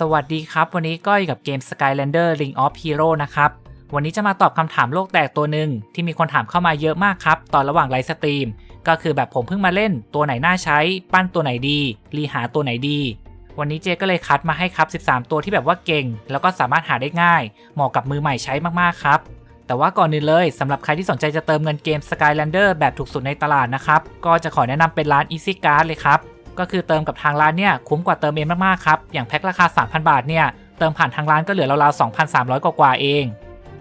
สวัสดีครับ วันนี้ก็อยู่กับเกม Skylander Ring of Hero นะครับ วันนี้จะมาตอบคำถามโลกแตกตัวหนึ่งที่มีคนถามเข้ามาเยอะมากครับ ตอนระหว่างไลฟ์สตรีม ก็คือแบบผมเพิ่งมาเล่นตัวไหนน่าใช้ ปั้นตัวไหนดี รีหาตัวไหนดี วันนี้เจก็เลยคัดมาให้ครับ 13 ตัวที่แบบว่าเก่ง แล้วก็สามารถหาได้ง่าย เหมาะกับมือใหม่ใช้มากๆครับ แต่ว่าก่อนอื่นเลยสำหรับใครที่สนใจจะเติมเงินเกม Skylander แบบถูกสุดในตลาดนะครับก็จะขอแนะนำเป็นร้าน Easy Card เลยครับ ก็คือเติมกับทางร้านเนี่ยคุ้มกว่าเติมเองมากๆครับ อย่างแพ็คราคา 3,000 บาทเนี่ยเติมผ่านทางร้านก็เหลือราวๆ2,300 กว่าๆเอง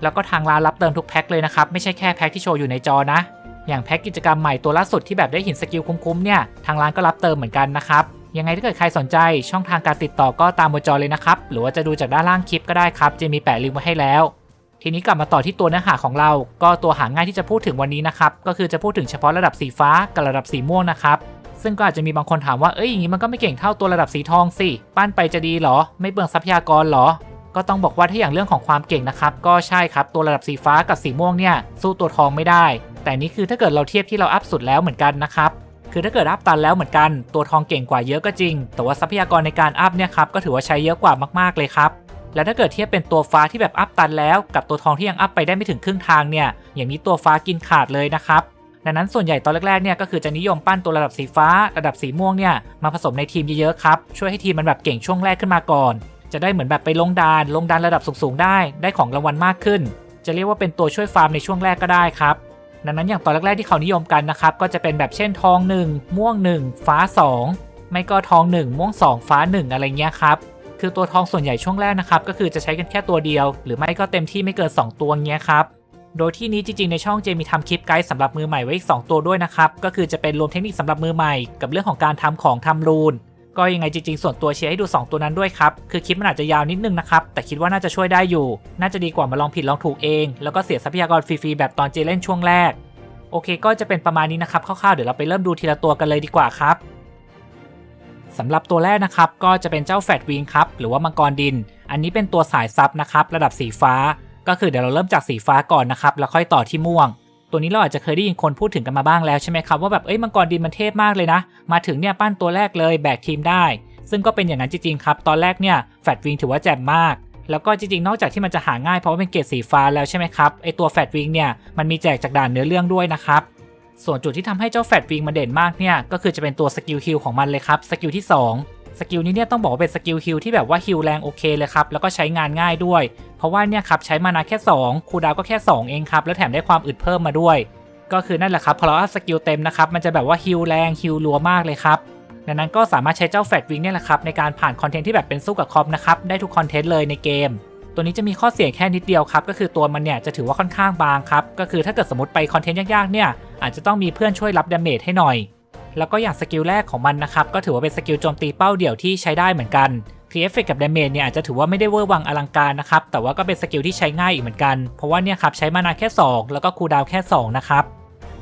แล้วก็ทางร้านรับเติมทุกแพ็คเลยนะครับไม่ใช่แค่แพ็คที่โชว์อยู่ในจอนะ อย่างแพ็คกิจกรรมใหม่ตัวล่าสุดที่แบบได้หินสกิลคุ้มๆเนี่ยทางร้านก็รับเติมเหมือนกันนะครับยังไงถ้าเกิดใครสนใจช่องทางการติดต่อก็ตามบนจอเลยนะครับ หรือว่าจะดูจากด้านล่างคลิปก็ได้ครับเจะมีแปะลิงก์ไว้ให้แล้ว ทีนี้กลับมาต่อที่ตัวเนื้อหาของเรา ก็ตัวหาง่ายที่จะพูดถึงวันนี้นะครับ ก็คือจะพูดถึงเฉพาะระดับสีฟ้ากับระดับสีม่วงนะครับ ซึ่งก็อาจจะมีบางคนถามว่า เอ้ยอย่างนี้มันก็ไม่เก่งเท่าตัวระดับสีทองสิ ปั้นไปจะดีหรอ ไม่เปลืองทรัพยากรหรอ ก็ต้องบอกว่าถ้าอย่างเรื่องของความเก่งนะครับ ก็ใช่ครับ ตัวระดับสีฟ้ากับสีม่วงเนี่ย สู้ตัวทองไม่ได้ แต่นี่คือถ้าเกิดเราเทียบที่เราอัพสุดแล้วเหมือนกันนะครับ คือถ้าเกิดอัพตันแล้วเหมือนกัน ตัวทองเก่งกว่าเยอะก็จริง แต่ว่าทรัพยากรในการอัพเนี่ยครับ ก็ถือว่าใช้เยอะกว่ามากๆเลยครับแล้วถ้าเกิดเทียบเป็นตัวฟ้าที่แบบอัพตันแล้ว กับตัวทองที่ยังอัพไปได้ไม่ถึงครึ่งทางเนี่ย อย่างนี้ตัวฟ้ากินขาดเลยนะครับ ดังนั้นส่วนใหญ่ตอนแรกๆเนี่ยก็คือจะนิยมปั้นตัวระดับสีฟ้า ระดับสีม่วงเนี่ยมาผสมในทีมเยอะๆครับช่วยให้ทีมมันแบบเก่งช่วงแรกขึ้นมาก่อน จะได้เหมือนแบบไปลงดานลงดานระดับสูงๆได้ ได้ของรางวัลมากขึ้น จะเรียกว่าเป็นตัวช่วยฟาร์มในช่วงแรกก็ได้ครับดังนั้นอย่างตอนแรกๆที่เขานิยมกันนะครับก็จะเป็นแบบเช่นทอง 1 ม่วง 1 ฟ้า 2 ไม่ก็ทอง 1 ม่วง 2 ฟ้า 1 อะไรเงี้ยครับคือตัวทองส่วนใหญ่ช่วงแรกนะครับก็คือจะใช้กันแค่ตัวเดียว หรือไม่ก็เต็มที่ไม่เกิน2 ตัวเงี้ยครับ โดยที่นี้จริงๆในช่องเจมีทำคลิปไกด์สำหรับมือใหม่ไว้อีก2ตัวด้วยนะครับ ก็คือจะเป็นรวมเทคนิคสำหรับมือใหม่ กับเรื่องของการทำของทำรูน ก็ยังไงจริงๆ ส่วนตัวเชียร์ให้ดู 2 ตัวนั้นด้วยครับ คือคลิปมันอาจจะยาวนิดนึงนะครับ แต่คิดว่าน่าจะช่วยได้อยู่ น่าจะดีกว่ามาลองผิดลองถูกเอง แล้วก็เสียทรัพยากรฟรีๆแบบตอนเจเล่นช่วงแรก โอเค ก็จะเป็นประมาณนี้นะครับคร่าวๆเดี๋ยวเราไปเริ่มดูทีละตัวกันเลยดีกว่าครับสำหรับตัวแรกนะครับก็จะเป็นเจ้าแฟดวิงครับหรือว่ามังกรดิน อันนี้เป็นตัวสายซับนะครับระดับสีฟ้า ก็คือเดี๋ยวเราเริ่มจากสีฟ้าก่อนนะครับแล้วค่อยต่อที่ม่วง ตัวนี้เราอาจจะเคยได้ยินคนพูดถึงกันมาบ้างแล้วใช่ไหมครับว่าแบบเอ้ยมังกรดินมันเทพมากเลยนะ มาถึงเนี่ยปั้นตัวแรกเลยแบกทีมได้ ซึ่งก็เป็นอย่างนั้นจริงๆครับตอนแรกเนี่ยแฟดวิงถือว่าแจ่มมากแล้วก็จริงๆ นอกจากที่มันจะหาง่ายเพราะว่าเป็นเกรดสีฟ้าแล้วใช่ไหมครับไอตัวแฟดวิงเนี่ยมันมีแจกจากด่านเนื้อเรื่องด้วยนะครับส่วนจุดที่ทำให้เจ้าแฟดวิงมันเด่นมากเนี่ยก็คือจะเป็นตัวสกิลคิวของมันเลยครับสกิลที่ 2 สกิลนี้เนี่ยต้องบอกว่าเป็นสกิลฮิลที่แบบว่าฮิลแรงโอเคเลยครับ แล้วก็ใช้งานง่ายด้วย เพราะว่าเนี่ยครับใช้มานาแค่ 2 คูดาวก็แค่ 2 เองครับ แล้วแถมได้ความอึดเพิ่มมาด้วย ก็คือนั่นแหละครับพอเราอัพสกิลเต็มนะครับมันจะแบบว่าฮิลแรงฮิลรัวมากเลยครับดังนั้นก็สามารถใช้เจ้าแฟดวิงเนี่ยแหละครับในการผ่านคอนเทนต์ที่แบบเป็นสู้กับคอมนะครับได้ทุกคอนเทนต์เลยในเกม ตัวนี้จะมีข้อเสียแค่นิดเดียวครับก็คือตัวมันเนี่ยจะถือว่าค่อนข้างบางครับก็คือถ้าเกิดสมมติไปคอนเทนต์ยากๆเนี่ยอาจจะต้องมีเพื่อนช่วยรับดาเมจให้หน่อย แล้วก็อย่างสกิลแรกของมันนะครับก็ถือว่าเป็นสกิลโจมตีเป้าเดี่ยวที่ใช้ได้เหมือนกันคือเอฟเฟกกับดาเมจเนี่ยอาจจะถือว่าไม่ได้เวอร์วังอลังการนะครับ แต่ว่าก็เป็นสกิลที่ใช้ง่ายอีกเหมือนกัน เพราะว่าเนี่ยครับใช้มานาแค่ 2 แล้วก็คูดาวแค่ 2 นะครับ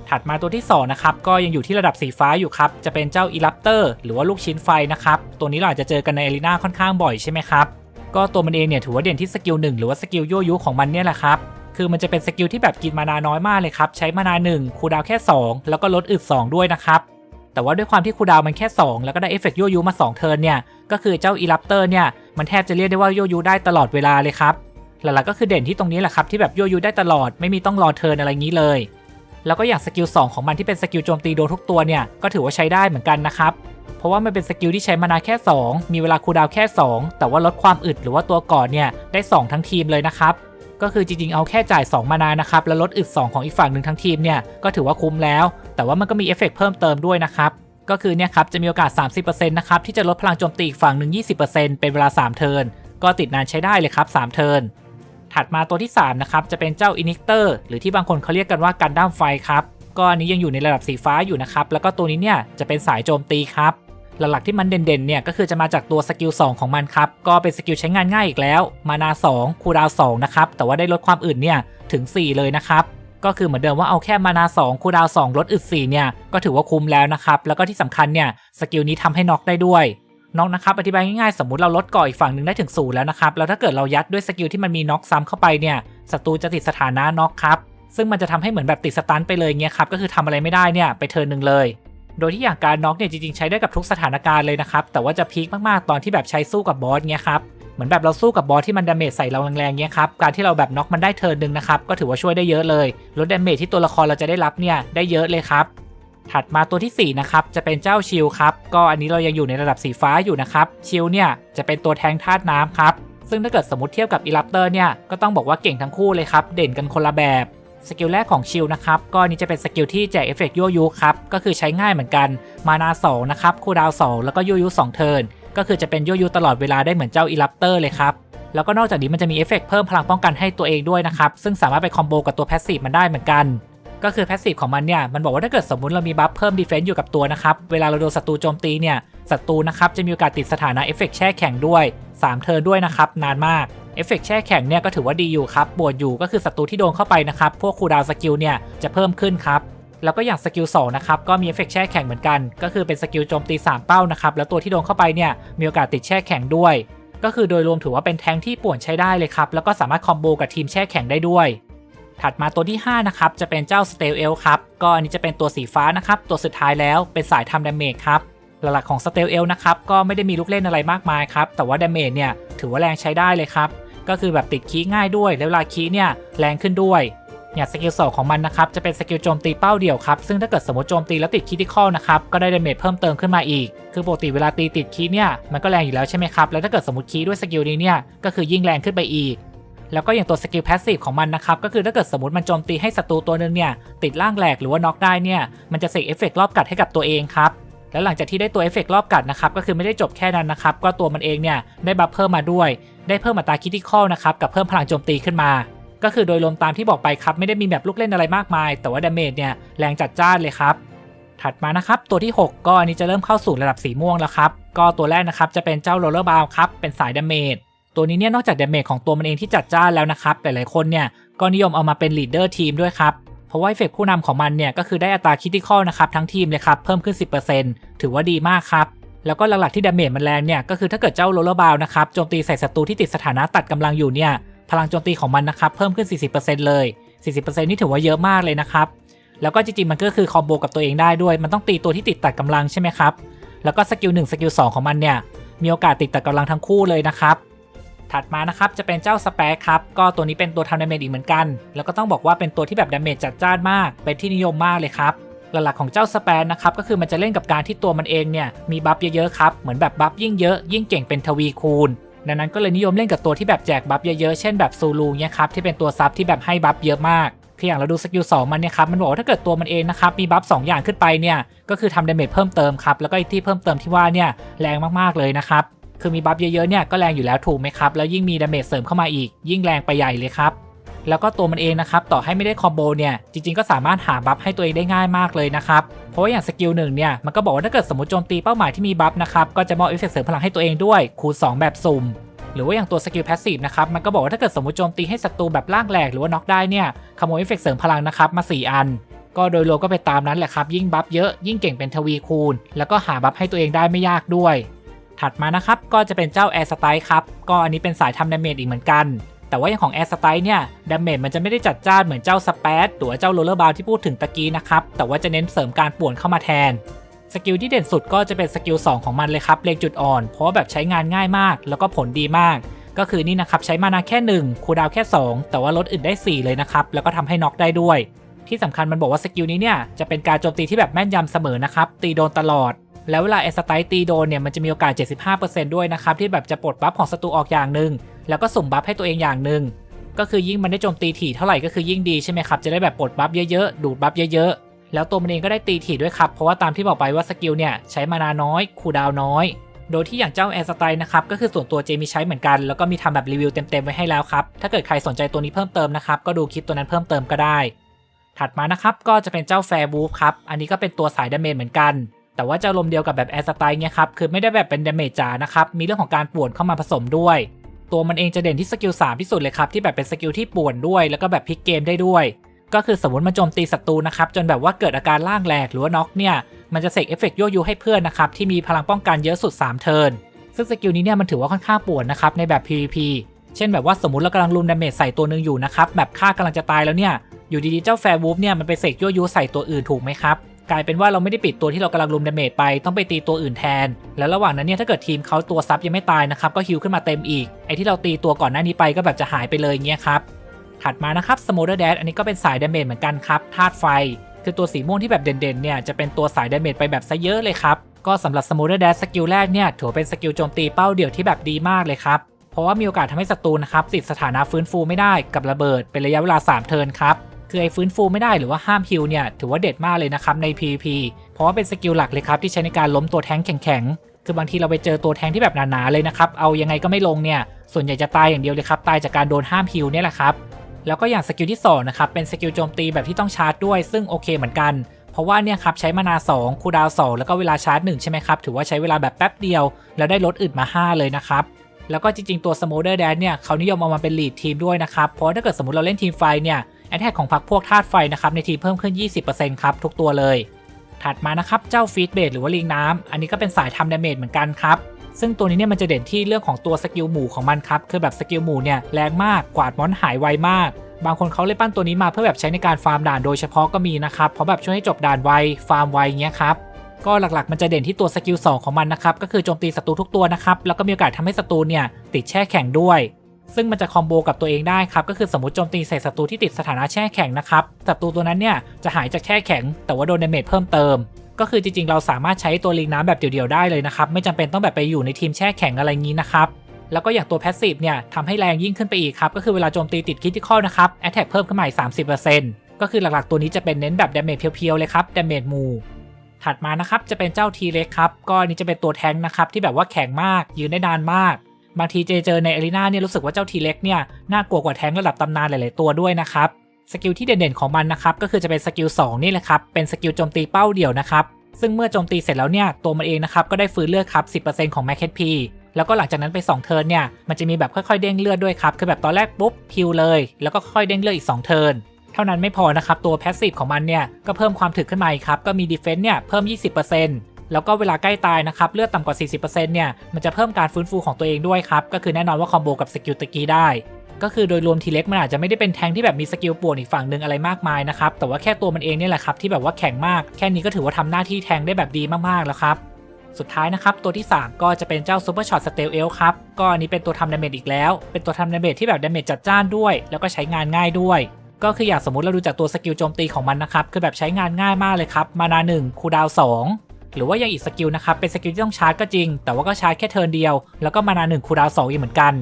ถัดมาตัวที่ 2 นะครับ ก็ยังอยู่ที่ระดับสีฟ้าอยู่ครับ จะเป็นเจ้าอีลัปเตอร์หรือว่าลูกชิ้นไฟนะครับ ตัวนี้เราอาจจะเจอกันในอารีนาค่อนข้างบ่อยใช่ไหมครับ ก็ตัวมันเองเนี่ยถือว่าเด่นที่สกิล1หรือว่าสกิลยั่วยุของมันเนี่ยแหละครับ คือมันจะเป็นสกิลที่แบบกินมานาน้อยมากเลยครับ ใช้มานา1คูดาวแค่ 2 แล้วก็ลดอึด2ด้วยนะครับ แต่ว่าด้วยความที่คูดาวมันแค่ 2 แล้วก็ได้เอฟเฟกต์ยั่วยุมา 2 เทิร์นเนี่ย ก็คือเจ้าอีลัปเตอร์เนี่ย มันแทบจะเรียกได้ว่ายั่วยุได้ตลอดเวลาเลยครับ หลักๆก็คือเด่นที่ตรงนี้แหละครับ ที่แบบยั่วยุได้ตลอดไม่มีต้องรอเทิร์นอะไรงี้เลย แล้วก็อย่างสกิล2ของมันที่เป็นสกิลโจมตีโดนทุกตัวเนี่ยก็ถือว่าใช้ได้เหมือนกันนะครับเพราะว่ามันเป็นสกิลที่ใช้มานาแค่ 2 มีเวลาคูดาวแค่ 2 แต่ว่าลดความอึดหรือว่าตัวก่อนเนี่ยได้ 2 ทั้งทีมเลยนะครับ ก็คือจริงๆ เอาแค่จ่าย 2 มานานะครับ แล้วลดอึด 2 ของอีกฝั่งหนึ่งทั้งทีมเนี่ย ก็ถือว่าคุ้มแล้ว แต่ว่ามันก็มีเอฟเฟกต์เพิ่มเติมด้วยนะครับ ก็คือเนี่ยครับ จะมีโอกาส 30%นะครับ ที่จะลดพลังโจมตีอีกฝั่งหนึ่ง20%เป็นเวลา 3 เทิร์น ก็ติดนานใช้ได้เลยครับ 3 เทิร์น ถัดมาตัวที่ 3 นะครับ จะเป็นเจ้าอินิกเตอร์หรือที่บางคนเขาเรียกกันว่ากันด้ามไฟครับ ก็อันนี้ยังอยู่ในระดับสีฟ้าอยู่นะครับ แล้วก็ตัวนี้เนี่ยจะเป็นสายโจมตีครับ หลักๆที่มันเด่นๆเนี่ยก็คือจะมาจากตัวสกิล2ของมันครับ ก็เป็นสกิลใช้งานง่ายอีกแล้ว มานา 2 คูดาว2นะครับ แต่ว่าได้ลดความอื่นเนี่ยถึง 4 เลยนะครับ ก็คือเหมือนเดิมว่าเอาแค่มานา 2 คูดาว2ลดอึด4เนี่ยก็ถือว่าคุ้มแล้วนะครับ แล้วก็ที่สำคัญเนี่ยสกิลนี้ทำให้น็อกได้ด้วยน็อกนะครับอธิบายง่ายๆ สมมติเราลดก่ออีกฝั่งหนึ่งได้ถึงศูนย์แล้วนะครับ แล้วถ้าเกิดเรายัดด้วยสกิลที่มันมีน็อกซ้ำเข้าไปเนี่ยศัตรูจะติดสถานะน็อกครับ ซึ่งมันจะทำให้เหมือนแบบติดสตันไปเลยเงี้ยครับ ก็คือทำอะไรไม่ได้เนี่ยไปเทินหนึ่งเลย โดยที่อย่างการน็อกเนี่ยจริงๆใช้ได้กับทุกสถานการณ์เลยนะครับ แต่ว่าจะพีคมากๆตอนที่แบบใช้สู้กับบอสเงี้ยครับ เหมือนแบบเราสู้กับบอสที่มันดาเมจใส่เราแรงๆเนี้ยครับ การที่เราแบบน็อกมันได้เทิร์นหนึ่งนะครับ ก็ถือว่าช่วยได้เยอะเลย ลดดาเมจที่ตัวละครเราจะได้รับเนี่ยได้เยอะเลยครับ ถัดมาตัวที่ 4 นะครับ จะเป็นเจ้าชิลครับ ก็อันนี้เรายังอยู่ในระดับสีฟ้าอยู่นะครับ ชิลเนี่ยจะเป็นตัวแทงธาตุน้ำครับ ซึ่งถ้าเกิดสมมติเทียบกับอีลัปเตอร์เนี่ย ก็ต้องบอกว่าเก่งทั้งคู่เลยครับ เด่นกันคนละแบบ สกิลแรกของชิลนะครับก็อันนี้จะเป็นสกิลที่แจกเอฟเฟกต์ยั่วยุครับก็คือใช้ง่ายเหมือนกันมานา2นะครับคูดาวน์2แล้วก็ยั่วยุ2เทิร์นก็คือจะเป็นยั่วยุตลอดเวลาได้เหมือนเจ้าอีลัปเตอร์เลยครับแล้วก็นอกจากนี้มันจะมีเอฟเฟกต์เพิ่มพลังป้องกันให้ตัวเองด้วยนะครับ ซึ่งสามารถไปคอมโบกับตัวแพสซีฟมันได้เหมือนกัน ก็คือแพสซีฟของมันเนี่ย มันบอกว่าถ้าเกิดสมมติเรามีบัฟเพิ่มดีเฟนซ์อยู่กับตัวนะครับ เวลาเราโดนศัตรูโจมตีเนี่ย ศัตรูนะครับจะมีโอกาสติดสถานะเอฟเฟกแช่แข็งด้วย 3 เทิร์นด้วยนะครับ นานมาก เอฟเฟกแช่แข็งเนี่ยก็ถือว่าดีอยู่ครับบวกอยู่ก็คือศัตรูที่โดนเข้าไปนะครับ พวกคูดาวสกิลเนี่ยจะเพิ่มขึ้นครับ แล้วก็อย่างสกิล2นะครับก็มีเอฟเฟกแช่แข็งเหมือนกัน ก็คือเป็นสกิลโจมตี 3 เป้านะครับ แล้วตัวที่โดนเข้าไปเนี่ยมีโอกาสติดแช่แข็งด้วย ก็คือโดยรวมถือว่าเป็นแทงที่ป่วนใช้ได้เลยครับ แล้วก็สามารถคอมโบกับทีมแช่แข็งได้ด้วย ถัดมาตัวที่ 5 นะครับจะเป็นเจ้าสเตลเอลครับ ก็อันนี้จะเป็นตัวสีฟ้านะครับ ตัวสุดท้ายแล้วเป็นสายทำดาเมจครับหลักๆของสเตลเอลนะครับก็ไม่ได้มีลูกเล่นอะไรมากมายครับ แต่ว่าดาเมจเนี่ยถือว่าแรงใช้ได้เลยครับ ก็คือแบบติดคีย์ง่ายด้วย แล้วเวลาคีย์เนี่ยแรงขึ้นด้วยอย่างสกิลสองของมันนะครับจะเป็นสกิลโจมตีเป้าเดี่ยวครับซึ่งถ้าเกิดสมมติโจมตีแล้วติดคิติคอลนะครับก็ได้เดเมจเพิ่มเติมขึ้นมาอีก คือปกติเวลาตีติดคีย์เนี่ยมันก็แรงอยู่แล้วใช่ไหมครับแล้วถ้าเกิดสมมติคีย์ด้วยสกิลนี้เนี่ยก็คือยิ่งแรงขึ้นไปอีก แล้วก็อย่างตัวสกิลแพสซีฟของมันนะครับก็คือถ้าเกิดสมมติมันโจมตีให้ศัตรูตัวหนึงเนี่ยติดล่างแหลกหรือว่าน็อกได้เนี่ยมันจะเสกเอฟเฟกรอบกัดให้กับตัวเองครับ แล้วหลังจากที่ได้ตัวเอฟเฟกต์รอบกัดนะครับก็คือไม่ได้จบแค่นั้นนะครับก็ตัวมันเองเนี่ยได้บัฟเพิ่มมาด้วย ได้เพิ่มอัตราคิติคอลนะครับกับเพิ่มพลังโจมตีขึ้นมา ก็คือโดยรวมตามที่บอกไปครับไม่ได้มีแบบลูกเล่นอะไรมากมาย แต่ว่าดาเมจเนี่ยแรงจัดจ้านเลยครับถัดมานะครับตัวที่ 6 ก็อันนี้จะเริ่มเข้าสู่ระดับสีม่วงแล้วครับก็ตัวแรกนะครับจะเป็นเจ้าโรลเลอร์บาวครับเป็นสายดาเมจตัวนี้เนี่ยนอกจากดาเมจของตัวมันเองที่จัดจ้านแล้วนะครับหลายๆคนเนี่ยก็นิยมเอามาเป็นลีดเดอร์ทีมด้วยครับ ราะว่าเอฟเฟกต์ผู้นำของมันเนี่ยก็คือได้อัตราคิติคอลนะครับทั้งทีมเลยครับเพิ่มขึ้น 10%ถือว่าดีมากครับแล้วก็หลักๆที่ดาเมจมันแรงเนี่ยก็คือถ้าเกิดเจ้าโรลเลอร์บาวนะครับโจมตีใส่ศัตรูที่ติดสถานะตัดกำลังอยู่เนี่ยพลังโจมตีของมันนะครับเพิ่มขึ้น 40%เลย 40%นี่ถือว่าเยอะมากเลยนะครับแล้วก็จริงๆมันก็คือคอมโบกับตัวเองได้ด้วย มันต้องตีตัวที่ติดตัดกำลังใช่ไหมครับแล้วก็สกิล1สกิล2ของมันเนี่ยมีโอกาสติดตัดกำลังทั้งคู่เลยนะครับ ถัดมานะครับจะเป็นเจ้าสเปกครับก็ตัวนี้เป็นตัวทำดาเมจอีกเหมือนกัน แล้วก็ต้องบอกว่าเป็นตัวที่แบบดาเมจจัดจ้านมาก เป็นที่นิยมมากเลยครับหลักๆของเจ้าสเปนนะครับก็คือมันจะเล่นกับการที่ตัวมันเองเนี่ยมีบัฟเยอะๆครับเหมือนแบบบัฟยิ่งเยอะยิ่งเก่งเป็นทวีคูณดังนั้นก็เลยนิยมเล่นกับตัวที่แบบแจกบัฟเยอะๆเช่นแบบซูลูเนี่ยครับที่เป็นตัวซับที่แบบให้บัฟเยอะมากคืออย่างเราดูสกิล2มันเนี่ยครับมันบอกว่าถ้าเกิดตัวมันเองนะครับมีบัฟ2อย่างขึ้นไปเนี่ยก็คือทำดาเมจเพิ่มเติมครับแล้วก็ที่เพิ่มเติมที่ว่าเนี่ยแรงมากๆเลยนะครับ คือมีบัฟเยอะๆเนี่ยก็แรงอยู่แล้วถูกไหมครับ แล้วยิ่งมีดาเมจเสริมเข้ามาอีก ยิ่งแรงไปใหญ่เลยครับ แล้วก็ตัวมันเองนะครับ ต่อให้ไม่ได้คอมโบเนี่ย จริงๆก็สามารถหาบัฟให้ตัวเองได้ง่ายมากเลยนะครับ เพราะว่าอย่างสกิลหนึ่งเนี่ย มันก็บอกว่าถ้าเกิดสมมติโจมตีเป้าหมายที่มีบัฟนะครับ ก็จะมอบเอฟเฟกต์เสริมพลังให้ตัวเองด้วย คูณ 2 แบบสุ่ม หรือว่าอย่างตัวสกิลแพสซีฟนะครับ มันก็บอกว่าถ้าเกิดสมมติโจมตีให้ศัตรูแบบล่างแหลกหรือว่าน็อกได้เนี่ยขโมยเอฟเฟกต์เสริมพลังนะครับมา 4 อันก็โดยรวมก็ไปตามนั้นแหละครับ ยิ่งบัฟเยอะยิ่งเก่งเป็นทวีคูณ แล้วก็หาบัฟให้ตัวเองได้ไม่ยากด้วย ถัดมานะครับก็จะเป็นเจ้าแอร์สไตล์ครับ ก็อันนี้เป็นสายทำดาเมจอีกเหมือนกัน แต่ว่าอย่างของแอร์สไตล์เนี่ยดาเมจมันจะไม่ได้จัดจ้านเหมือนเจ้าสเปซหรือเจ้าโรลเลอร์บาวที่พูดถึงตะกี้นะครับ แต่ว่าจะเน้นเสริมการป่วนเข้ามาแทนสกิลที่เด่นสุดก็จะเป็นสกิล2ของมันเลยครับเลงจุดอ่อน เพราะแบบใช้งานง่ายมาก แล้วก็ผลดีมาก ก็คือนี่นะครับใช้มานาแค่ 1 คูดาวแค่ 2 แต่ว่าลดอื่นได้ 4 เลยนะครับ แล้วก็ทำให้น็อกได้ด้วย ที่สำคัญมันบอกว่าสกิลนี้เนี่ยจะเป็นการโจมตีที่แบบแม่นยำเสมอนะครับตีโดนตลอด แล้วเวลาแอสไตตีโดนเนี่ยมันจะมีโอกาส 75%ด้วยนะครับที่แบบจะปลดบัฟของศัตรูออกอย่างหนึ่งแล้วก็สุ่มบัฟให้ตัวเองอย่างหนึ่งก็คือยิ่งมันได้โจมตีถี่เท่าไหร่ก็คือยิ่งดีใช่ไหมครับจะได้แบบปลดบัฟเยอะๆดูดบัฟเยอะๆแล้วตัวมันเองก็ได้ตีถี่ด้วยครับเพราะว่าตามที่บอกไปว่าสกิลเนี่ยใช้มานาน้อยคูดาวน้อย โดยที่อย่างเจ้าแอสไตนะครับก็คือส่วนตัวเจมีใช้เหมือนกัน แล้วก็มีทำแบบรีวิวเต็มๆไว้ให้แล้วครับถ้าเกิดใครสนใจตัวนี้เพิ่มเติมนะครับก็ดูคลิปตัวนั้นเพิ่มเติมก็ได้ ถัดมานะครับก็จะเป็นเจ้าแฟร์บูฟครับอันนี้ก็เป็นตัวสายดาเมจเหมือนกัน แต่ว่าจะลมเดียวกับแบบแอร์สไตล์เนี่ยครับคือไม่ได้แบบเป็นเดเมจจ๋านะครับมีเรื่องของการป่วนเข้ามาผสมด้วย ตัวมันเองจะเด่นที่สกิล3ที่สุดเลยครับที่แบบเป็นสกิลที่ป่วนด้วย แล้วก็แบบพลิกเกมได้ด้วย ก็คือสมมติมันโจมตีศัตรูนะครับจนแบบว่าเกิดอาการล่างแหลกหรือว่าน็อกเนี่ยมันจะเสกเอฟเฟกต์ยั่วยุให้เพื่อนนะครับที่มีพลังป้องกันเยอะสุด 3 เทิร์นซึ่งสกิลนี้เนี่ยมันถือว่าค่อนข้างป่วนนะครับในแบบ PVP เช่นแบบว่าสมมติเรากำลังรุมดาเมจใส่ตัวหนึ่งอยู่นะครับแบบฆ่ากำลังจะตายแล้วเนี่ยอยู่ดีๆเจ้าแฟร์วูฟเนี่ยมันไปเสกยั่วยุใส่ตัวอื่นถูกไหมครับ กลายเป็นว่าเราไม่ได้ปิดตัวที่เรากำลังลุมดาเมจไปต้องไปตีตัวอื่นแทน แล้วระหว่างนั้นเนี่ยถ้าเกิดทีมเขาตัวซับยังไม่ตายนะครับก็ฮิวขึ้นมาเต็มอีกไอที่เราตีตัวก่อนหน้านี้ไปก็แบบจะหายไปเลยเงี้ยครับถัดมานะครับสโมเดอร์แดดอันนี้ก็เป็นสายดาเมจเหมือนกันครับธาตุไฟ คือตัวสีม่วงที่แบบเด่นๆเนี่ยจะเป็นตัวสายดาเมจไปแบบซะเยอะเลยครับก็สำหรับสโมเดอร์แดดสกิลแรกเนี่ยถือเป็นสกิลโจมตีเป้าเดี่ยวที่แบบดีมากเลยครับเพราะว่ามีโอกาสทำให้ศัตรูนะครับติดสถานะฟื้นฟูไม่ได้กับระเบิดเป็นระยะเวลา 3 เทิร์นครับ คือไอ้ฟื้นฟูไม่ได้หรือว่าห้ามฮิลเนี่ยถือว่าเด็ดมากเลยนะครับใน PVP เพราะว่าเป็นสกิลหลักเลยครับที่ใช้ในการล้มตัวแทงแข็งๆ คือบางทีเราไปเจอตัวแทงที่แบบหนาๆเลยนะครับเอายังไงก็ไม่ลงเนี่ยส่วนใหญ่จะตายอย่างเดียวเลยครับตายจากการโดนห้ามฮิลเนี่ยแหละครับแล้วก็อย่างสกิลที่2นะครับเป็นสกิลโจมตีแบบที่ต้องชาร์จด้วยซึ่งโอเคเหมือนกัน เพราะว่าเนี่ยครับใช้มานา 2 คูดาว2แล้วก็เวลาชาร์จ1ใช่ไหมครับถือว่าใช้เวลาแบบแป๊บเดียว แล้วได้ลดอึดมา 5 เลยนะครับแล้วก็จริงๆตัว Smolder Dad เนี่ยเขานิยมเอามาเป็นลีดทีมด้วยนะครับเพราะถ้าเกิดสมมติเราเล่นทีมไฟเนี่ย แอตแทกของพรรคพวกธาตุไฟนะครับในทีเพิ่มขึ้น 20%ครับทุกตัวเลย ถัดมานะครับเจ้าฟีดเบดหรือว่าลิงน้ำอันนี้ก็เป็นสายทำดาเมจเหมือนกันครับ ซึ่งตัวนี้เนี่ยมันจะเด่นที่เรื่องของตัวสกิลหมู่ของมันครับคือแบบสกิลหมู่เนี่ยแรงมากกวาดมอนหายไวมาก บางคนเขาเลยปั้นตัวนี้มาเพื่อแบบใช้ในการฟาร์มด่านโดยเฉพาะก็มีนะครับเพราะแบบช่วยให้จบด่านไวฟาร์มไวเงี้ยครับก็หลักๆ มันจะเด่นที่ตัวสกิล2ของมันนะครับ ก็คือโจมตีศัตรูทุกตัวนะครับ แล้วก็มีโอกาสทำให้ศัตรูเนี่ยติดแช่แข็งด้วย ซึ่งมันจะคอมโบกับตัวเองได้ครับ ก็คือสมมติโจมตีใส่ศัตรูที่ติดสถานะแช่แข็งนะครับศัตรูตัวนั้นเนี่ยจะหายจากแช่แข็ง แต่ว่าโดนเดเมจเพิ่มเติม ก็คือจริงๆ เราสามารถใช้ตัวลิงน้ำแบบเดี่ยวๆได้เลยนะครับ ไม่จำเป็นต้องแบบไปอยู่ในทีมแช่แข็งอะไรงี้นะครับแล้วก็อย่างตัวแพสซีฟเนี่ยทำให้แรงยิ่งขึ้นไปอีกครับ ก็คือเวลาโจมตีติดคริติคอลนะครับแอตแทกเพิ่มขึ้นมาอีก30%ก็คือหลักๆตัวนี้จะเป็นเน้นแบบดาเมจเพียวๆเลยครับดาเมจมูถัดมานะครับจะเป็นเจ้าทีเล็กครับก็นี้จะเป็นตัวแทงนะครับที่แบบว่าแข็งมากยืนได้นานมาก บางทีเจเจอในอารีนาเนี่ยรู้สึกว่าเจ้าทีเล็กเนี่ยน่ากลัวกว่าแทงระดับตำนานหลาย ๆ ตัวด้วยนะครับสกิลที่เด่นๆของมันนะครับก็คือจะเป็นสกิล2นี่แหละครับเป็นสกิลโจมตีเป้าเดี่ยวนะครับซึ่งเมื่อโจมตีเสร็จแล้วเนี่ยตัวมันเองนะครับก็ได้ฟื้นเลือดครับ 10%ของแมคเคพีแล้วก็หลังจากนั้นไป2เทิร์นเนี่ยมันจะมีแบบค่อยๆเด้งเลือดด้วยครับคือแบบตอนแรกปุ๊บฮิลเลย แล้วก็ค่อยเด้งเลือดอีก2เทิร์นเท่านั้นไม่พอนะครับตัวแพสซีฟของมันเนี่ยก็เพิ่มความถึกขึ้นมาอีกครับก็มีดีเฟนซ์เนี่ยเพิ่ม 20% แล้วก็เวลาใกล้ตายนะครับเลือดต่ำกว่า 40%เนี่ยมันจะเพิ่มการฟื้นฟูของตัวเองด้วยครับก็คือแน่นอนว่าคอมโบกับสกิลตะกี้ได้ก็คือโดยรวมทีเล็กมันอาจจะไม่ได้เป็นแทงที่แบบมีสกิลป่วนอีกฝั่งหนึ่งอะไรมากมายนะครับ แต่ว่าแค่ตัวมันเองเนี่ยแหละครับที่แบบว่าแข็งมาก แค่นี้ก็ถือว่าทำหน้าที่แทงได้แบบดีมากๆแล้วครับ สุดท้ายนะครับ ตัวที่ 3 ก็จะเป็นเจ้าซูเปอร์ช็อตสเตลเอลครับ ก็อันนี้เป็นตัวทำดาเมจอีกแล้ว เป็นตัวทำดาเมจที่แบบดาเมจจัดจ้านด้วย แล้วก็ใช้งานง่ายด้วย ก็คืออย่างสมมติเราดูจากตัวสกิลโจมตีของมันนะครับ คือแบบใช้งานง่ายมากเลยครับ มานา1คูดาว2 หรือว่ายังอีกสกิลนะครับเป็นสกิลที่ต้องชาร์จก็จริง แต่ว่าก็ชาร์จแค่เทิร์นเดียว แล้วก็มานา1คูดาวน์2อีกเหมือนกัน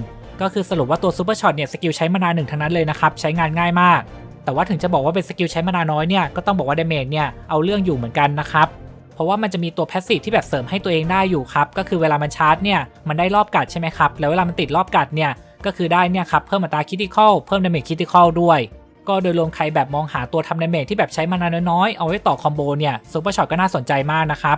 ก็คือสรุปว่าตัวซูเปอร์ช็อตเนี่ยสกิลใช้มานา1ทั้งนั้นเลยนะครับใช้งานง่ายมาก แต่ว่าถึงจะบอกว่าเป็นสกิลใช้มานาน้อยเนี่ยก็ต้องบอกว่าเดเมจเนี่ยเอาเรื่องอยู่เหมือนกันนะครับเพราะว่ามันจะมีตัวแพสซีฟที่แบบเสริมให้ตัวเองได้อยู่ครับก็คือเวลามันชาร์จเนี่ยมันได้รอบกัดใช่ไหมครับแล้วเวลามันติดรอบกัดเนี่ยก็คือได้เนี่ยครับเพิ่มอัตราคิติคอลเพิ่มดาเมจคิติคอลด้วย ก็โดยรวมใครแบบมองหาตัวทำดาเมจที่แบบใช้มานาน้อยๆ เอาไว้ต่อคอมโบเนี่ยซูเปอร์ช็อตก็น่าสนใจมากนะครับ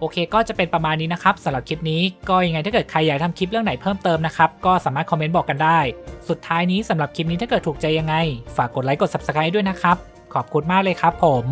โอเคก็จะเป็นประมาณนี้นะครับสำหรับคลิปนี้ก็ยังไงถ้าเกิดใครอยากทำคลิปเรื่องไหนเพิ่มเติมนะครับ ก็สามารถคอมเมนต์บอกกันได้ สุดท้ายนี้สำหรับคลิปนี้ถ้าเกิดถูกใจยังไง ฝากกดไลค์กด subscribe ด้วยนะครับ ขอบคุณมากเลยครับผม